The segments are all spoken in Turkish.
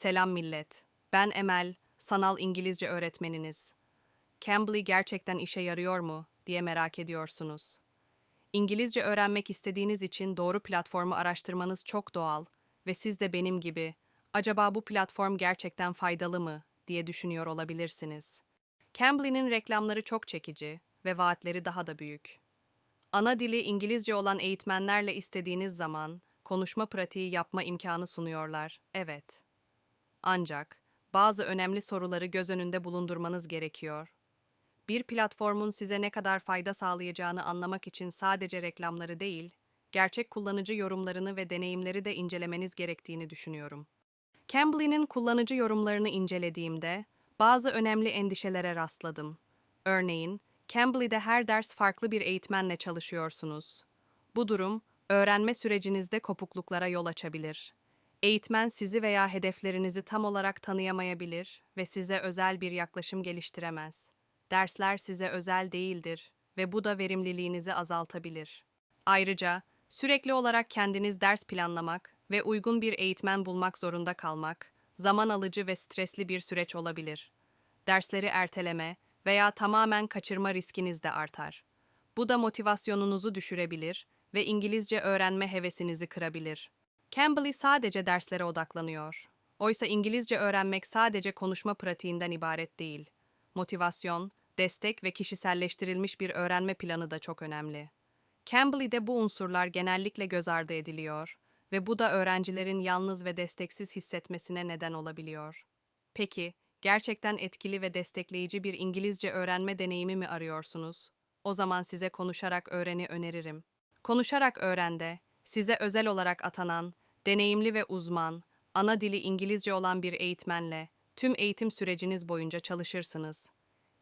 Selam millet. Ben Emel, sanal İngilizce öğretmeniniz. Cambly gerçekten işe yarıyor mu diye merak ediyorsunuz. İngilizce öğrenmek istediğiniz için doğru platformu araştırmanız çok doğal ve siz de benim gibi acaba bu platform gerçekten faydalı mı diye düşünüyor olabilirsiniz. Cambly'nin reklamları çok çekici ve vaatleri daha da büyük. Ana dili İngilizce olan eğitmenlerle istediğiniz zaman konuşma pratiği yapma imkanı sunuyorlar. Evet. Ancak bazı önemli soruları göz önünde bulundurmanız gerekiyor. Bir platformun size ne kadar fayda sağlayacağını anlamak için sadece reklamları değil, gerçek kullanıcı yorumlarını ve deneyimleri de incelemeniz gerektiğini düşünüyorum. Cambly'nin kullanıcı yorumlarını incelediğimde bazı önemli endişelere rastladım. Örneğin, Cambly'de her ders farklı bir eğitmenle çalışıyorsunuz. Bu durum, öğrenme sürecinizde kopukluklara yol açabilir. Eğitmen sizi veya hedeflerinizi tam olarak tanıyamayabilir ve size özel bir yaklaşım geliştiremez. Dersler size özel değildir ve bu da verimliliğinizi azaltabilir. Ayrıca sürekli olarak kendiniz ders planlamak ve uygun bir eğitmen bulmak zorunda kalmak zaman alıcı ve stresli bir süreç olabilir. Dersleri erteleme veya tamamen kaçırma riskiniz de artar. Bu da motivasyonunuzu düşürebilir ve İngilizce öğrenme hevesinizi kırabilir. Cambly sadece derslere odaklanıyor. Oysa İngilizce öğrenmek sadece konuşma pratiğinden ibaret değil. Motivasyon, destek ve kişiselleştirilmiş bir öğrenme planı da çok önemli. Cambly'de bu unsurlar genellikle göz ardı ediliyor ve bu da öğrencilerin yalnız ve desteksiz hissetmesine neden olabiliyor. Peki, gerçekten etkili ve destekleyici bir İngilizce öğrenme deneyimi mi arıyorsunuz? O zaman size konuşarak öğreni öneririm. Konuşarak öğrende, size özel olarak atanan, deneyimli ve uzman, ana dili İngilizce olan bir eğitmenle tüm eğitim süreciniz boyunca çalışırsınız.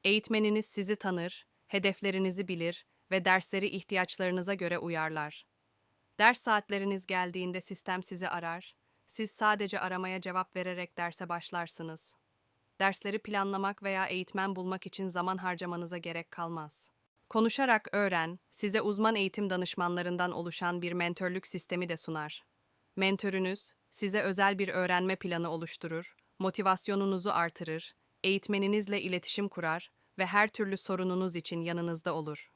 Eğitmeniniz sizi tanır, hedeflerinizi bilir ve dersleri ihtiyaçlarınıza göre uyarlar. Ders saatleriniz geldiğinde sistem sizi arar, siz sadece aramaya cevap vererek derse başlarsınız. Dersleri planlamak veya eğitmen bulmak için zaman harcamanıza gerek kalmaz. Konuşarak öğren, size uzman eğitim danışmanlarından oluşan bir mentörlük sistemi de sunar. Mentörünüz, size özel bir öğrenme planı oluşturur, motivasyonunuzu artırır, eğitmeninizle iletişim kurar ve her türlü sorununuz için yanınızda olur.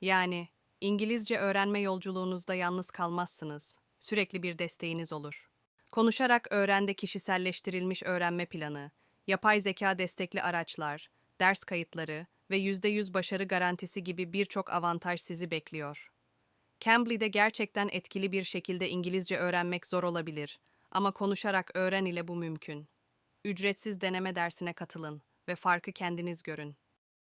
Yani, İngilizce öğrenme yolculuğunuzda yalnız kalmazsınız. Sürekli bir desteğiniz olur. Konuşarak öğrende kişiselleştirilmiş öğrenme planı, yapay zeka destekli araçlar, ders kayıtları ve %100 başarı garantisi gibi birçok avantaj sizi bekliyor. Cambly'de gerçekten etkili bir şekilde İngilizce öğrenmek zor olabilir ama konuşarak öğren ile bu mümkün. Ücretsiz deneme dersine katılın ve farkı kendiniz görün.